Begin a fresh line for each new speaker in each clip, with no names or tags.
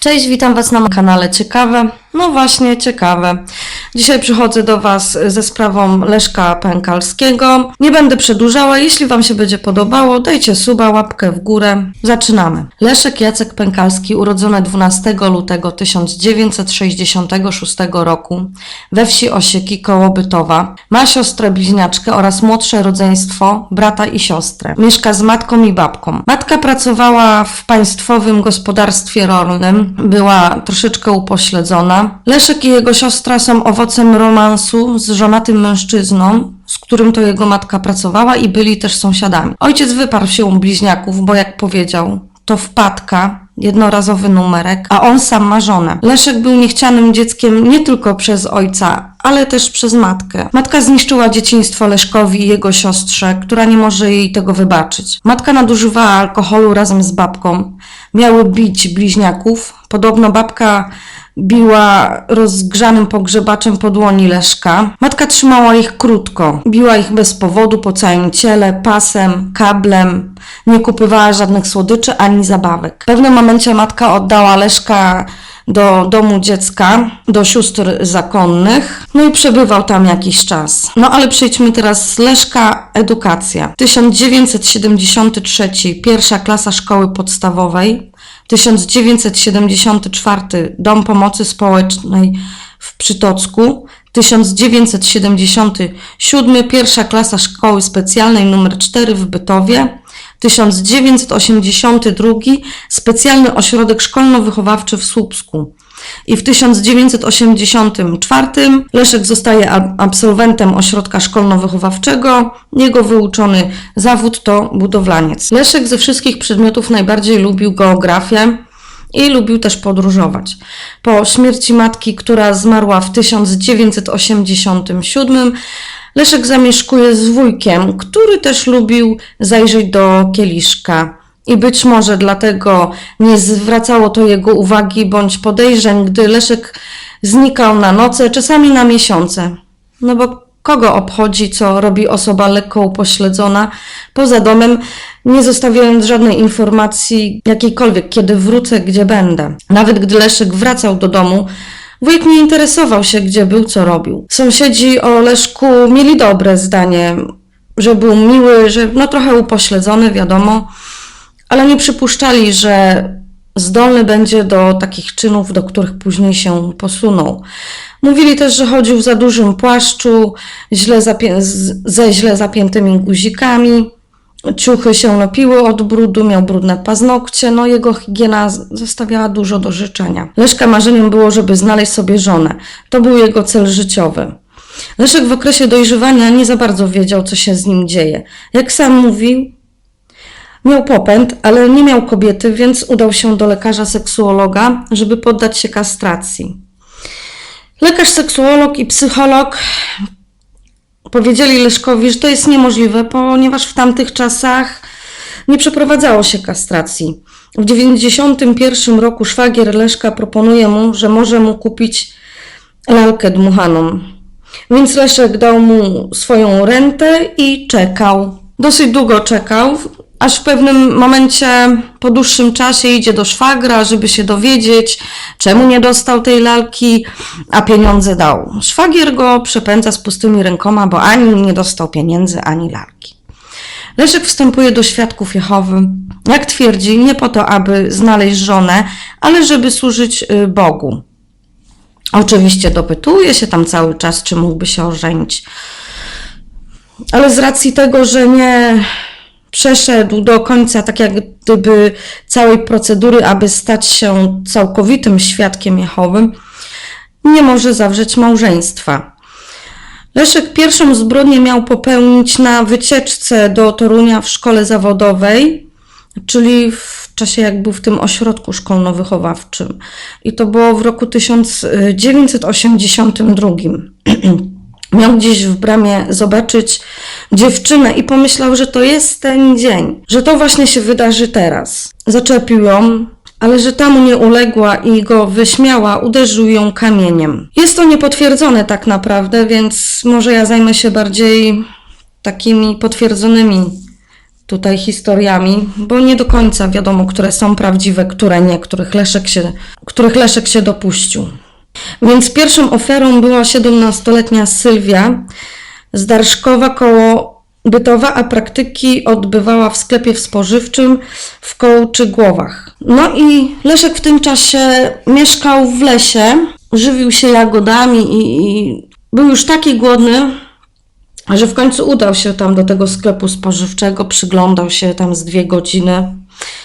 Cześć, witam Was na moim kanale Ciekawe. No właśnie, ciekawe. Dzisiaj przychodzę do Was ze sprawą Leszka Pękalskiego. Nie będę przedłużała. Jeśli Wam się będzie podobało, dajcie suba, łapkę w górę. Zaczynamy. Leszek Jacek Pękalski, urodzony 12 lutego 1966 roku we wsi Osieki koło Bytowa. Ma siostrę bliźniaczkę oraz młodsze rodzeństwo, brata i siostrę. Mieszka z matką i babką. Matka pracowała w państwowym gospodarstwie rolnym, była troszeczkę upośledzona. Leszek i jego siostra są owocem romansu z żonatym mężczyzną, z którym to jego matka pracowała i byli też sąsiadami. Ojciec wyparł się bliźniaków, bo jak powiedział, to wpadka, jednorazowy numerek, a on sam ma żonę. Leszek był niechcianym dzieckiem nie tylko przez ojca, ale też przez matkę. Matka zniszczyła dzieciństwo Leszkowi i jego siostrze, która nie może jej tego wybaczyć. Matka nadużywała alkoholu razem z babką. Miały bić bliźniaków. Podobno babka biła rozgrzanym pogrzebaczem po dłoni Leszka. Matka trzymała ich krótko. Biła ich bez powodu po całym ciele, pasem, kablem. Nie kupywała żadnych słodyczy ani zabawek. W pewnym momencie matka oddała Leszka do domu dziecka, do sióstr zakonnych, no i przebywał tam jakiś czas. No ale przejdźmy teraz z Leszka Edukacja. 1973, pierwsza klasa szkoły podstawowej, 1974 Dom Pomocy Społecznej w Przytocku, 1977 pierwsza klasa szkoły specjalnej nr 4 w Bytowie, 1982 specjalny ośrodek szkolno-wychowawczy w Słupsku. I w 1984 Leszek zostaje ab- absolwentem ośrodka szkolno-wychowawczego. Jego wyuczony zawód to budowlaniec. Leszek ze wszystkich przedmiotów najbardziej lubił geografię i lubił też podróżować. Po śmierci matki, która zmarła w 1987, Leszek zamieszkuje z wujkiem, który też lubił zajrzeć do kieliszka. I być może dlatego nie zwracało to jego uwagi bądź podejrzeń, gdy Leszek znikał na noce, czasami na miesiące. No bo kogo obchodzi, co robi osoba lekko upośledzona, poza domem, nie zostawiając żadnej informacji jakiejkolwiek, kiedy wrócę, gdzie będę. Nawet gdy Leszek wracał do domu, wujek nie interesował się, gdzie był, co robił. Sąsiedzi o Leszku mieli dobre zdanie, że był miły, że no trochę upośledzony, wiadomo, ale nie przypuszczali, że zdolny będzie do takich czynów, do których później się posunął. Mówili też, że chodził w za dużym płaszczu, źle ze źle zapiętymi guzikami, ciuchy się napiły od brudu, miał brudne paznokcie, no jego higiena zostawiała dużo do życzenia. Leszka marzeniem było, żeby znaleźć sobie żonę. To był jego cel życiowy. Leszek w okresie dojrzewania nie za bardzo wiedział, co się z nim dzieje. Jak sam mówił, Miał popęd, ale nie miał kobiety, więc udał się do lekarza seksuologa, żeby poddać się kastracji. Lekarz seksuolog i psycholog powiedzieli Leszkowi, że to jest niemożliwe, ponieważ w tamtych czasach nie przeprowadzało się kastracji. W 91 roku szwagier Leszka proponuje mu, że może mu kupić lalkę dmuchaną. Więc Leszek dał mu swoją rentę i czekał. Dosyć długo czekał, aż w pewnym momencie, po dłuższym czasie, idzie do szwagra, żeby się dowiedzieć, czemu nie dostał tej lalki, a pieniądze dał. Szwagier go przepędza z pustymi rękoma, bo ani nie dostał pieniędzy, ani lalki. Leszek wstępuje do świadków Jehowy. Jak twierdzi, nie po to, aby znaleźć żonę, ale żeby służyć y, Bogu. Oczywiście dopytuje się tam cały czas, czy mógłby się ożenić. Ale z racji tego, że nie przeszedł do końca tak jak gdyby całej procedury, aby stać się całkowitym świadkiem Jehowym, nie może zawrzeć małżeństwa. Leszek pierwszą zbrodnię miał popełnić na wycieczce do Torunia w szkole zawodowej, czyli w czasie jak był w tym ośrodku szkolno-wychowawczym. I to było w roku 1982. Miał gdzieś w bramie zobaczyć dziewczynę i pomyślał, że to jest ten dzień, że to właśnie się wydarzy teraz. Zaczepił ją, ale że ta mu nie uległa i go wyśmiała, uderzył ją kamieniem. Jest to niepotwierdzone tak naprawdę, więc może ja zajmę się bardziej takimi potwierdzonymi tutaj historiami, bo nie do końca wiadomo, które są prawdziwe, które nie, których Leszek się, których Leszek się dopuścił. Więc pierwszą ofiarą była 17-letnia Sylwia z Darszkowa koło Bytowa, a praktyki odbywała w sklepie spożywczym w Kołczygłowach. No i Leszek w tym czasie mieszkał w lesie, żywił się jagodami i, i był już taki głodny, że w końcu udał się tam do tego sklepu spożywczego, przyglądał się tam z dwie godziny.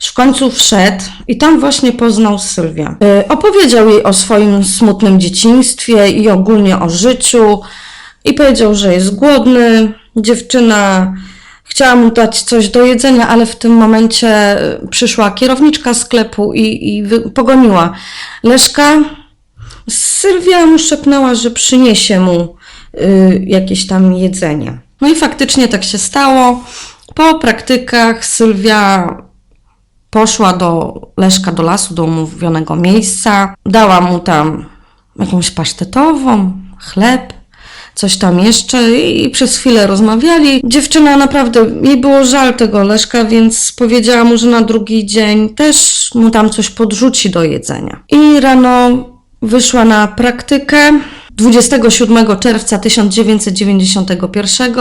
W końcu wszedł i tam właśnie poznał Sylwię. Y, Opowiedział jej o swoim smutnym dzieciństwie i ogólnie o życiu i powiedział, że jest głodny. Dziewczyna chciała mu dać coś do jedzenia, ale w tym momencie y, przyszła kierowniczka sklepu i, i pogoniła Leszka. Sylwia mu szepnęła, że przyniesie mu y, jakieś tam jedzenie. No i faktycznie tak się stało. Po praktykach Sylwia poszła do Leszka do lasu, do umówionego miejsca, dała mu tam jakąś pasztetową, chleb, coś tam jeszcze i przez chwilę rozmawiali. Dziewczyna naprawdę, jej było żal tego Leszka, więc powiedziała mu, że na drugi dzień też mu tam coś podrzuci do jedzenia. I rano wyszła na praktykę. 27 czerwca 1991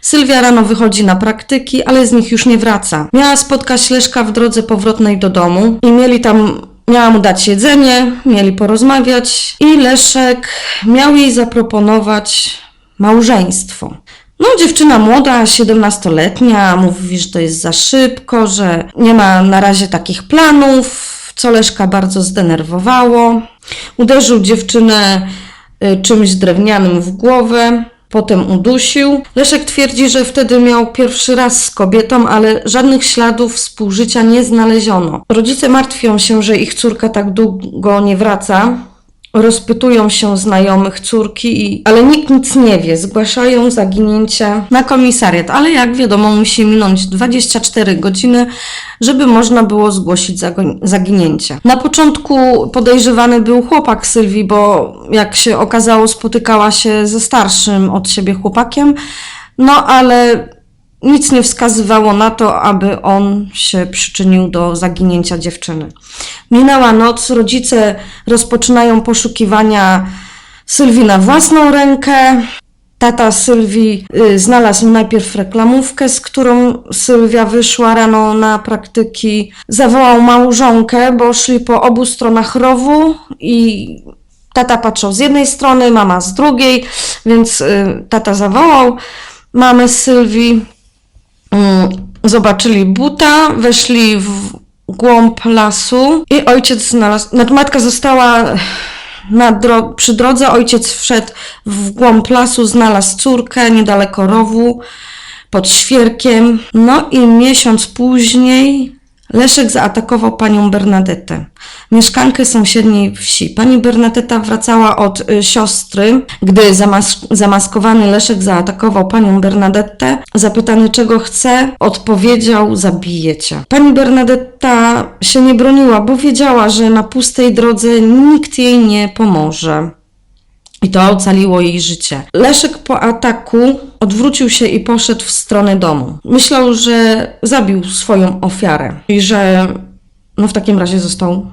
Sylwia rano wychodzi na praktyki, ale z nich już nie wraca. Miała spotkać Leszka w drodze powrotnej do domu i mieli tam, miała mu dać jedzenie, mieli porozmawiać i Leszek miał jej zaproponować małżeństwo. No, dziewczyna młoda, 17-letnia, mówi, że to jest za szybko, że nie ma na razie takich planów, co Leszka bardzo zdenerwowało. Uderzył dziewczynę czymś drewnianym w głowę, potem udusił. Leszek twierdzi, że wtedy miał pierwszy raz z kobietą, ale żadnych śladów współżycia nie znaleziono. Rodzice martwią się, że ich córka tak długo nie wraca. Rozpytują się znajomych córki, i, ale nikt nic nie wie. Zgłaszają zaginięcia na komisariat, ale jak wiadomo, musi minąć 24 godziny, żeby można było zgłosić zaginięcie. Na początku podejrzewany był chłopak Sylwii, bo jak się okazało, spotykała się ze starszym od siebie chłopakiem, no ale nic nie wskazywało na to, aby on się przyczynił do zaginięcia dziewczyny. Minęła noc, rodzice rozpoczynają poszukiwania Sylwii na własną rękę. Tata Sylwii y, znalazł najpierw reklamówkę, z którą Sylwia wyszła rano na praktyki. Zawołał małżonkę, bo szli po obu stronach rowu i tata patrzył z jednej strony, mama z drugiej, więc y, tata zawołał mamę Sylwii. Zobaczyli buta, weszli w głąb lasu i ojciec znalazł, znaczy matka została na dro- przy drodze, ojciec wszedł w głąb lasu, znalazł córkę niedaleko rowu, pod świerkiem. No i miesiąc później Leszek zaatakował panią Bernadetę, mieszkankę sąsiedniej wsi. Pani Bernadetta wracała od y, siostry, gdy zamas- zamaskowany Leszek zaatakował panią Bernadetę. Zapytany czego chce, odpowiedział: Zabiję cię. Pani Bernadetta się nie broniła, bo wiedziała, że na pustej drodze nikt jej nie pomoże. I to ocaliło jej życie. Leszek po ataku odwrócił się i poszedł w stronę domu. Myślał, że zabił swoją ofiarę i że no w takim razie został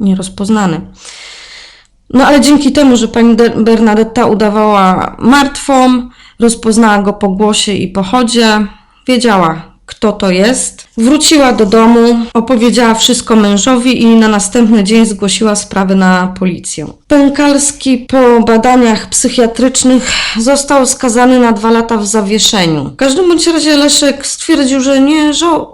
nierozpoznany. No ale dzięki temu, że pani De- Bernadetta udawała martwą, rozpoznała go po głosie i pochodzie, wiedziała, kto to jest. Wróciła do domu, opowiedziała wszystko mężowi i na następny dzień zgłosiła sprawę na policję. Pękalski po badaniach psychiatrycznych został skazany na dwa lata w zawieszeniu. W każdym bądź razie Leszek stwierdził, że nie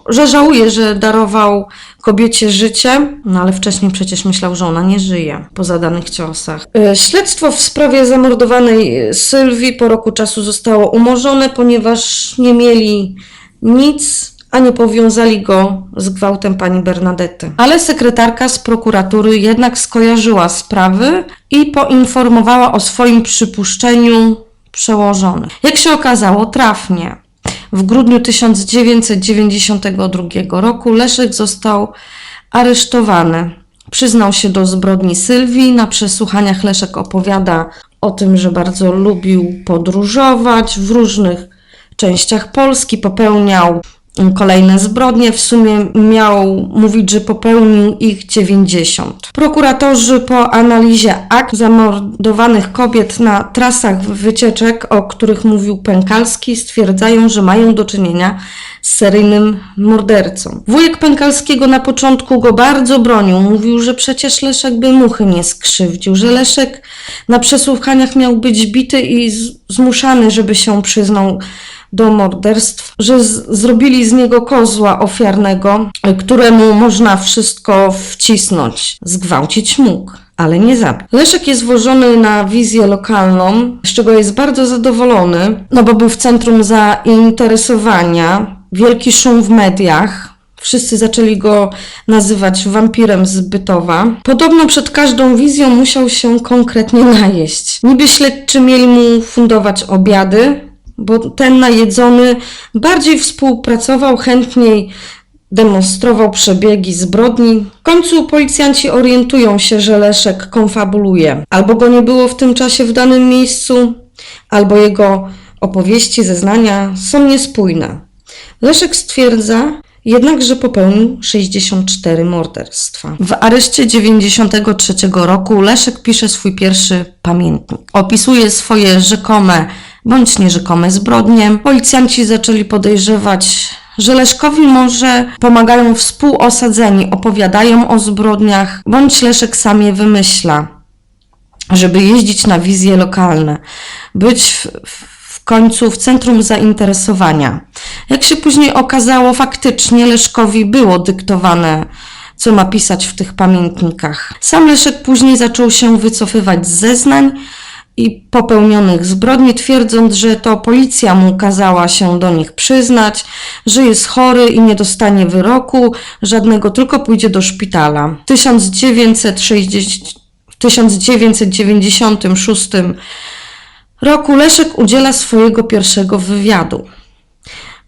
że żałuje, że darował kobiecie życie, no ale wcześniej przecież myślał, że ona nie żyje po zadanych ciosach. E, Śledztwo w sprawie zamordowanej Sylwii po roku czasu zostało umorzone, ponieważ nie mieli nic, a nie powiązali go z gwałtem pani Bernadety. Ale sekretarka z prokuratury jednak skojarzyła sprawy i poinformowała o swoim przypuszczeniu przełożonych. Jak się okazało, trafnie. W grudniu 1992 roku Leszek został aresztowany. Przyznał się do zbrodni Sylwii. Na przesłuchaniach Leszek opowiada o tym, że bardzo lubił podróżować w różnych częściach Polski, popełniał kolejne zbrodnie. W sumie miał mówić, że popełnił ich 90. Prokuratorzy po analizie akt zamordowanych kobiet na trasach wycieczek, o których mówił Pękalski, stwierdzają, że mają do czynienia z seryjnym mordercą. Wujek Pękalskiego na początku go bardzo bronił. Mówił, że przecież Leszek by muchy nie skrzywdził, że Leszek na przesłuchaniach miał być bity i zmuszany, żeby się przyznał do morderstw, że zrobili z niego kozła ofiarnego, któremu można wszystko wcisnąć. Zgwałcić mógł, ale nie zabił. Leszek jest włożony na wizję lokalną, z czego jest bardzo zadowolony, no bo był w centrum zainteresowania, wielki szum w mediach, Wszyscy zaczęli go nazywać wampirem z Bytowa. Podobno przed każdą wizją musiał się konkretnie najeść. Niby śledczy mieli mu fundować obiady, bo ten najedzony bardziej współpracował, chętniej demonstrował przebiegi zbrodni. W końcu policjanci orientują się, że Leszek konfabuluje. Albo go nie było w tym czasie w danym miejscu, albo jego opowieści, zeznania są niespójne. Leszek stwierdza jednak, że popełnił 64 morderstwa. W areszcie 93 roku Leszek pisze swój pierwszy pamiętnik. Opisuje swoje rzekome bądź nierzekome zbrodnie. Policjanci zaczęli podejrzewać, że Leszkowi może pomagają współosadzeni, opowiadają o zbrodniach, bądź Leszek sam je wymyśla żeby jeździć na wizje lokalne, być w, w końcu w centrum zainteresowania. Jak się później okazało, faktycznie Leszkowi było dyktowane, co ma pisać w tych pamiętnikach. Sam Leszek później zaczął się wycofywać z zeznań i popełnionych zbrodni, twierdząc, że to policja mu kazała się do nich przyznać, że jest chory i nie dostanie wyroku żadnego, tylko pójdzie do szpitala. W 1960 w 1996 roku Leszek udziela swojego pierwszego wywiadu.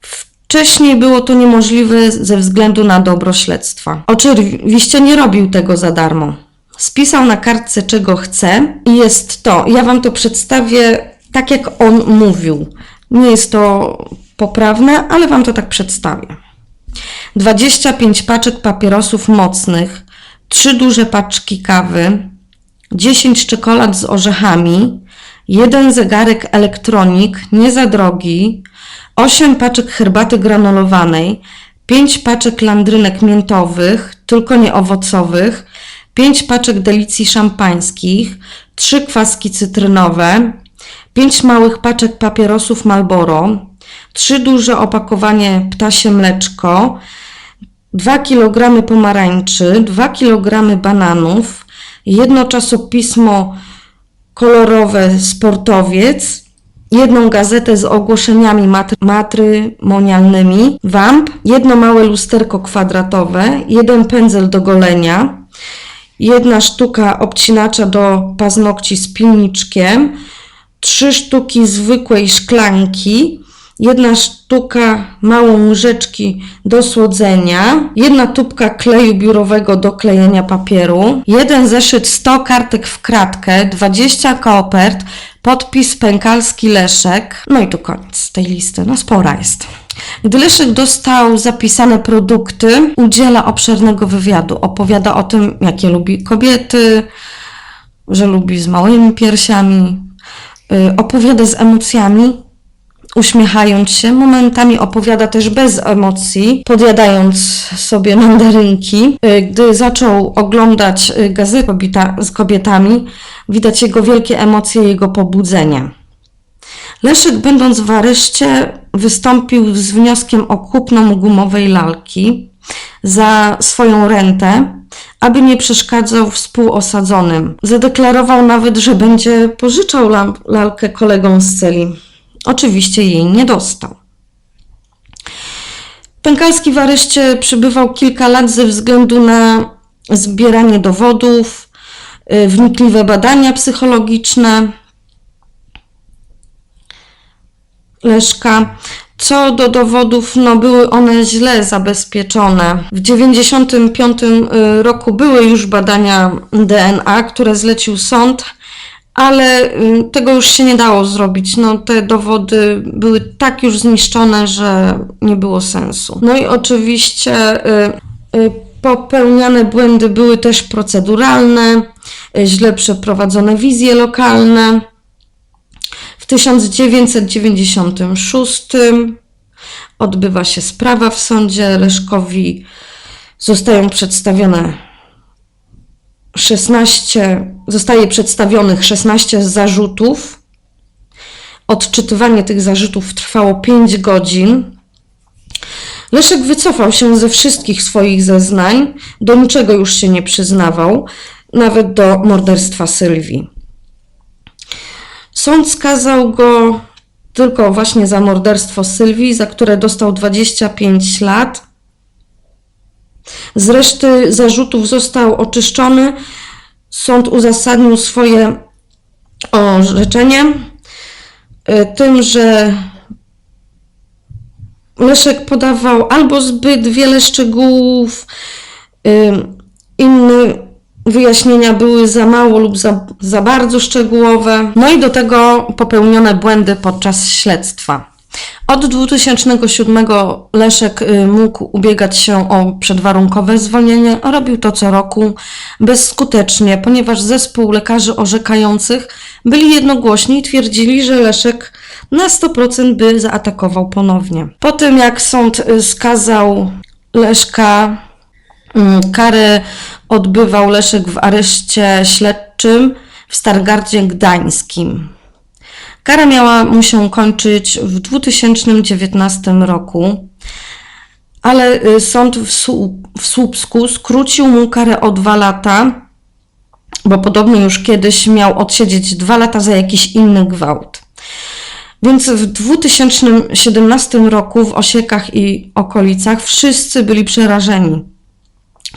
Wcześniej było to niemożliwe ze względu na dobro śledztwa. Oczywiście nie robił tego za darmo. Spisał na kartce czego chce i jest to. Ja wam to przedstawię tak jak on mówił. Nie jest to poprawne, ale wam to tak przedstawię. 25 paczek papierosów mocnych, 3 duże paczki kawy, 10 czekolad z orzechami, jeden zegarek elektronik, nie za drogi, 8 paczek herbaty granulowanej, 5 paczek landrynek miętowych, tylko nie owocowych, 5 paczek delicji szampańskich, 3 kwaski cytrynowe, 5 małych paczek papierosów Marlboro, 3 duże opakowanie ptasie mleczko, 2 kg pomarańczy, 2 kg bananów, jedno czasopismo kolorowe Sportowiec, jedną gazetę z ogłoszeniami matry- matrymonialnymi, wamp, jedno małe lusterko kwadratowe, jeden pędzel do golenia, jedna sztuka obcinacza do paznokci z pilniczkiem, trzy sztuki zwykłej szklanki, jedna sztuka małą łyżeczki do słodzenia, jedna tubka kleju biurowego do klejenia papieru, jeden zeszyt 100 kartek w kratkę, 20 koopert, podpis pękalski Leszek, no i tu koniec tej listy, no spora jest. Gdy Leszek dostał zapisane produkty, udziela obszernego wywiadu. Opowiada o tym, jakie lubi kobiety, że lubi z małymi piersiami. Y, Opowiada z emocjami, uśmiechając się. Momentami opowiada też bez emocji, podjadając sobie mandarynki. Y, Gdy zaczął oglądać y, gazety z kobietami, widać jego wielkie emocje, jego pobudzenie. Leszek, będąc w areszcie, wystąpił z wnioskiem o kupno gumowej lalki za swoją rentę, aby nie przeszkadzał współosadzonym. Zadeklarował nawet, że będzie pożyczał lalkę kolegom z celi. Oczywiście jej nie dostał. Pękalski w areszcie przebywał kilka lat ze względu na zbieranie dowodów, y, wnikliwe badania psychologiczne, Leszka. Co do dowodów, no były one źle zabezpieczone. W 1995 roku były już badania DNA, które zlecił sąd, ale y, tego już się nie dało zrobić. No, te dowody były tak już zniszczone, że nie było sensu. No i oczywiście y, y, popełniane błędy były też proceduralne, y, źle przeprowadzone wizje lokalne. W 1996 odbywa się sprawa w sądzie. Leszkowi zostają przedstawione 16, zostaje przedstawionych 16 zarzutów. Odczytywanie tych zarzutów trwało 5 godzin. Leszek wycofał się ze wszystkich swoich zeznań, do niczego już się nie przyznawał, nawet do morderstwa Sylwii. Sąd skazał go tylko właśnie za morderstwo Sylwii, za które dostał 25 lat. Z reszty zarzutów został oczyszczony. Sąd uzasadnił swoje orzeczenie y, tym, że Leszek podawał albo zbyt wiele szczegółów, y, inne wyjaśnienia były za mało lub za, za bardzo szczegółowe, no i do tego popełnione błędy podczas śledztwa. Od 2007 Leszek y, mógł ubiegać się o przedwarunkowe zwolnienie, a robił to co roku bezskutecznie, ponieważ zespół lekarzy orzekających byli jednogłośni i twierdzili, że Leszek na 100% by zaatakował ponownie. Po tym jak sąd y, skazał Leszka, karę odbywał Leszek w areszcie śledczym w Stargardzie Gdańskim. Kara miała mu się kończyć w 2019 roku, ale y, sąd w, w Słupsku skrócił mu karę o dwa lata, bo podobno już kiedyś miał odsiedzieć dwa lata za jakiś inny gwałt. Więc w 2017 roku w Osiekach i okolicach wszyscy byli przerażeni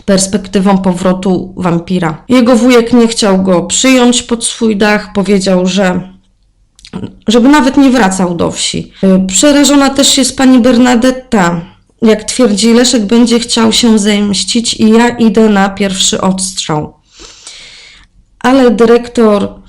perspektywą powrotu wampira. Jego wujek nie chciał go przyjąć pod swój dach, powiedział, że żeby nawet nie wracał do wsi. Przerażona też jest pani Bernadetta. Jak twierdzi, Leszek będzie chciał się zemścić i ja idę na pierwszy odstrzał. Ale dyrektor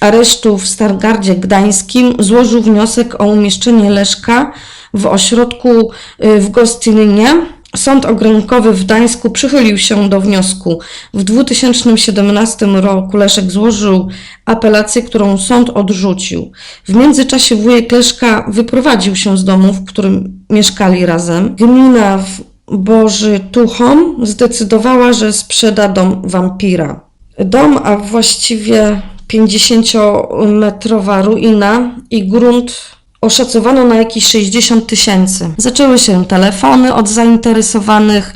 aresztu w Stargardzie Gdańskim złożył wniosek o umieszczenie Leszka w ośrodku y, w Gostyninie. Sąd Okręgowy w Gdańsku przychylił się do wniosku. W 2017 roku Leszek złożył apelację, którą sąd odrzucił. W międzyczasie wujek Leszka wyprowadził się z domu, w którym mieszkali razem. Gmina w Boży Tuchom zdecydowała, że sprzeda dom wampira. Dom, a właściwie 50-metrowa ruina i grunt oszacowano na jakieś 60 tysięcy. Zaczęły się telefony od zainteresowanych.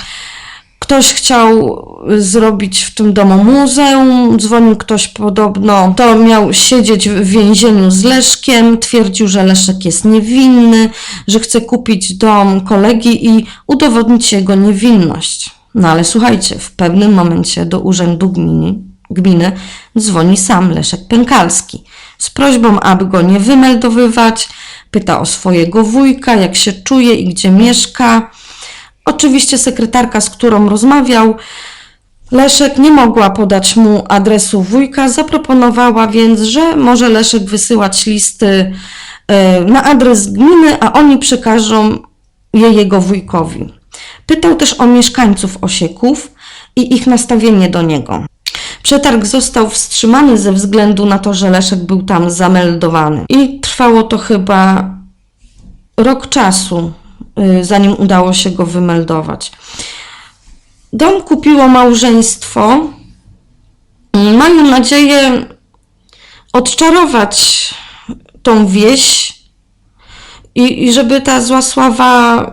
Ktoś chciał zrobić w tym domu muzeum, dzwonił ktoś podobno, to miał siedzieć w więzieniu z Leszkiem, twierdził, że Leszek jest niewinny, że chce kupić dom kolegi i udowodnić jego niewinność. No ale słuchajcie, w pewnym momencie do urzędu gminy gminy dzwoni sam Leszek Pękalski z prośbą, aby go nie wymeldowywać. Pyta o swojego wujka, jak się czuje i gdzie mieszka. Oczywiście sekretarka, z którą rozmawiał, Leszek nie mogła podać mu adresu wujka, zaproponowała więc, że może Leszek wysyłać listy e, na adres gminy, a oni przekażą je jego wujkowi. Pytał też o mieszkańców Osieków i ich nastawienie do niego. Przetarg został wstrzymany ze względu na to, że Leszek był tam zameldowany. I trwało to chyba rok czasu, y, zanim udało się go wymeldować. Dom kupiło małżeństwo. Mają nadzieję odczarować tą wieś i, i żeby ta zła sława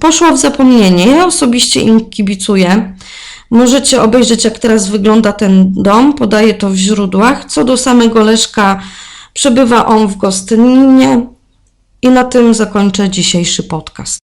poszła w zapomnienie. Ja osobiście im kibicuję. Możecie obejrzeć, jak teraz wygląda ten dom, podaję to w źródłach. Co do samego Leszka, przebywa on w Gostyninie i na tym zakończę dzisiejszy podcast.